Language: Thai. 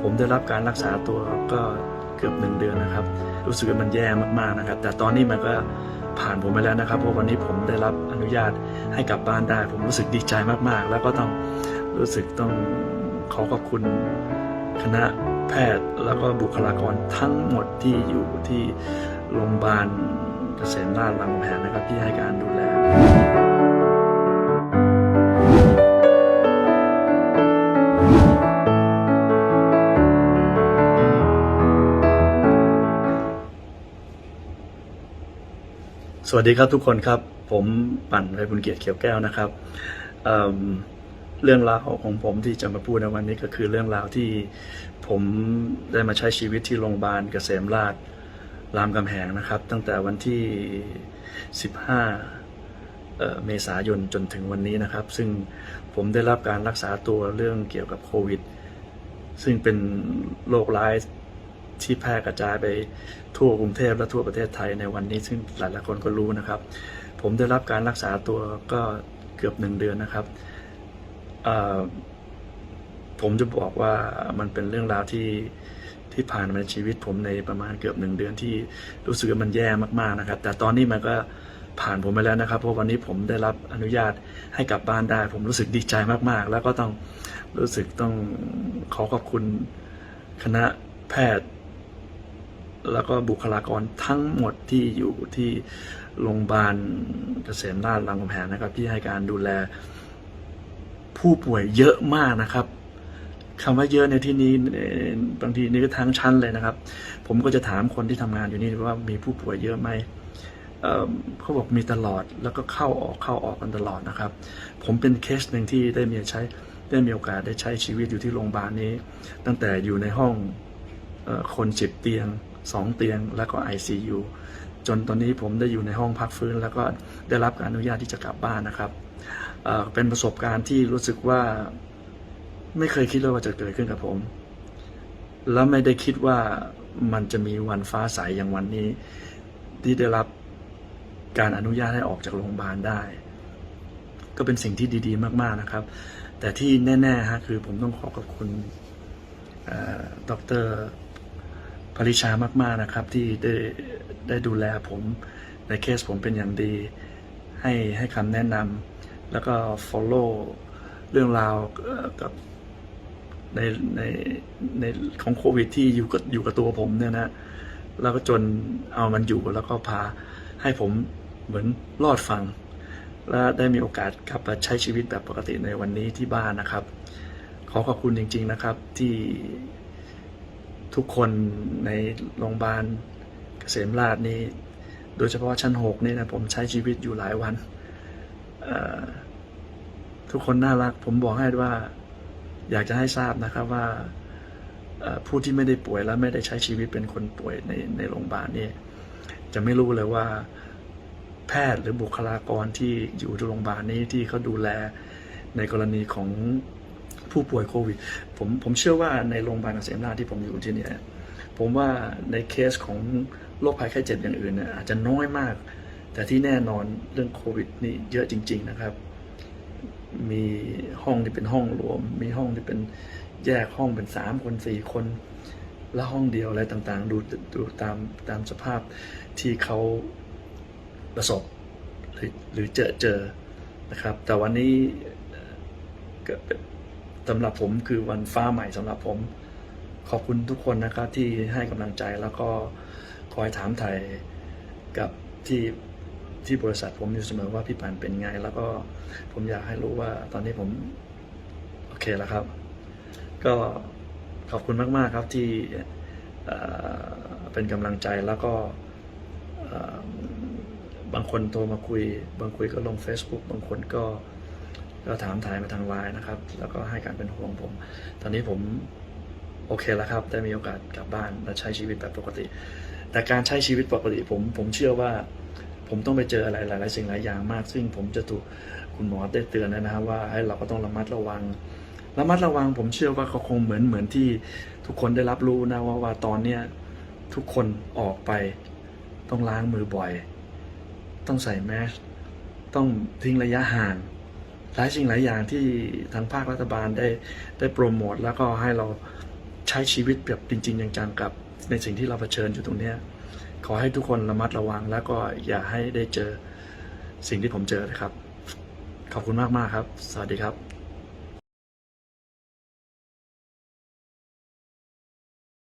ผมได้รับการรักษาตัวก็เกือบหนึ่งเดือนนะครับ รู้สึกว่ามันแย่มากๆนะครับ แต่ตอนนี้มันก็ผ่านผมไปแล้วนะครับ เพราะวันนี้ผมได้รับอนุญาตให้กลับบ้านได้ ผมรู้สึกดีใจมากๆ แล้วก็ต้องรู้สึกต้องขอขอบคุณคณะแพทย์แล้วก็บุคลากรทั้งหมดที่อยู่ที่โรงพยาบาลเกษมราชรามคำแหงนะครับที่ให้การดูแล สวัสดีครับทุกคนครับ ผมปั่นไพบุญเกียรติเขียวแก้วนะครับเเรื่องราวของผมที่จะมาพูดในวันนี้ก็คือเรื่องราวที่ผมได้มาใช้ชีวิตที่โรงพยาบาลเกษมราชรามคำแหงนะครับ ตั้งแต่วันที่ 15เอ่อเมษายนจนถึงวันนี้นะครับ ซึ่งผมได้รับการรักษาตัวเรื่องเกี่ยวกับโควิด ซึ่งเป็นโรคร้าย ที่แพร่กระจายไปทั่วกรุงเทพและทั่วประเทศไทยในวันนี้ซึ่งหลายๆคนก็รู้นะครับ ผมได้รับการรักษาตัวก็เกือบหนึ่งเดือนนะครับผมจะบอกว่ามันเป็นเรื่องราวที่ที่ผ่านมาในชีวิตผมในประมาณเกือบหนึ่งเดือนที่รู้สึกว่ามันแย่มากๆนะครับ แต่ตอนนี้มันก็ผ่านผมไปแล้วนะครับ เพราะวันนี้ผมได้รับอนุญาตให้กลับบ้านได้ ผมรู้สึกดีใจมากๆ แล้วก็ต้องรู้สึกต้องขอขอบคุณคณะแพทย์ แล้วก็บุคลากรทั้งหมดที่อยู่ที่โรงพยาบาลเกษมราชรามคำแหงนะครับ ที่ให้การดูแลผู้ป่วยเยอะมากนะครับคำว่าเยอะในที่นี้บางทีนี่ก็ทั้งชั้นเลยนะครับ ผมก็จะถามคนที่ทำงานอยู่นี่ว่ามีผู้ป่วยเยอะไหมเเขาบอกมีตลอดแล้วก็เข้าออกเข้าออกกันตลอดนะครับ ผมเป็นเคสหนึ่งที่ได้มีใช้ได้มีโอกาสได้ใช้ชีวิตอยู่ที่โรงพยาบาลนี้ ตั้งแต่อยู่ในห้องอคนสิบเตียง สองเตียง แล้วก็ ICU จนตอนนี้ผมได้อยู่ในห้องพักฟื้น แล้วก็ได้รับการอนุญาตที่จะกลับบ้านนะครับเเป็นประสบการณ์ที่รู้สึกว่าไม่เคยคิดเลยว่าจะเกิดขึ้นกับผม แล้วไม่ได้คิดว่ามันจะมีวันฟ้าใสอย่างวันนี้ ที่ได้รับการอนุญาตให้ออกจากโรงพยาบาลได้ ก็เป็นสิ่งที่ดี ๆ มาก ๆนะครับ แต่ที่แน่ๆฮะคือผมต้องขอขอบคุณดร ปริชามาก ๆนะครับที่ได้ได้ดูแลผมในเคสผมเป็นอย่างดี ให้ให้คำแนะนำแล้วก็ follow เรื่องราวกับในในในของโควิดที่อยู่กับอยู่กับตัวผมเนี่ยนะแล้วก็จนเอามันอยู่แล้วก็พาให้ผมเหมือนรอดฟัง และได้มีโอกาสกลับมาใช้ชีวิตแบบปกติในวันนี้ที่บ้านนะครับ ขอขอบคุณจริง ๆนะครับที่ ทุกคนในโรงพยาบาลเกษมราชนี้โดยเฉพาะชั้นหกนี่นะผมใช้ชีวิตอยู่หลายวัน ทุกคนน่ารัก ผมบอกให้ว่า อยากจะให้ทราบนะครับว่าผู้ที่ไม่ได้ป่วยและไม่ได้ใช้ชีวิตเป็นคนป่วยในในโรงพยาบาลนี่จะไม่รู้เลยว่า แพทย์หรือบุคลากรที่อยู่ที่โรงพยาบาลนี้ที่เขาดูแลในกรณีของ ผู้ป่วยโควิด ผมผมเชื่อว่าในโรงพยาบาลเกษมราชที่ผมอยู่ที่นี่ผมว่าในเคสของโรคภัยไข้เจ็บอย่างอื่นเนี่ยอาจจะน้อยมาก แต่ที่แน่นอนเรื่องโควิดนี่เยอะจริง ๆนะครับ มีห้องที่เป็นห้องรวม มีห้องที่เป็นแยกห้องเป็นสามคนสี่คน แล้วห้องเดียวอะไรต่างๆ ดูดูตามตามสภาพที่เขาประสบหรือหรือเจอเจอนะครับ แต่วันนี้เอ่อก็เป็น สำหรับผมคือวันฟ้าใหม่สำหรับผม ขอบคุณทุกคนนะครับที่ให้กำลังใจแล้วก็คอยถามไถ่กับที่ที่บริษัทผมอยู่เสมอว่าพี่ปันเป็นไง แล้วก็ผมอยากให้รู้ว่าตอนนี้ผมโอเคแล้วครับ ก็ขอบคุณมาก ๆ ครับที่เป็นกำลังใจแล้วก็บางคนโทรมาคุย บางคุยก็ลง Facebook บางคนก็ ก็ถามถ่ายมาทางไลน์นะครับ แล้วก็ให้การเป็นห่วงผม ตอนนี้ผมโอเคแล้วครับ ได้มีโอกาสกลับบ้านและใช้ชีวิตแบบปกติ แต่การใช้ชีวิตปกติผมผมเชื่อว่า ผมต้องไปเจออะไรหลายๆสิ่งหลายอย่างมาก ซึ่งผมจะถูกคุณหมอได้เตือนนะครับว่าให้เราก็ต้องระมัดระวังระมัดระวังผมเชื่อว่าเขาคงเหมือนเหมือนที่ทุกคนได้รับรู้นะว่าว่าตอนเนี้ยทุกคนออกไป ต้องล้างมือบ่อย ต้องใส่แมสต้องทิ้งระยะห่าง หลายสิ่งหลายอย่างที่ทางภาครัฐบาลได้ได้โปรโมทแล้วก็ให้เราใช้ชีวิตแบบจริง ๆ จังๆกับในสิ่งที่เราเผชิญอยู่ตรงนี้ขอให้ทุกคนระมัดระวัง แล้วก็อย่าให้ได้เจอสิ่งที่ผมเจอนะครับ ขอบคุณมากๆครับ สวัสดีครับ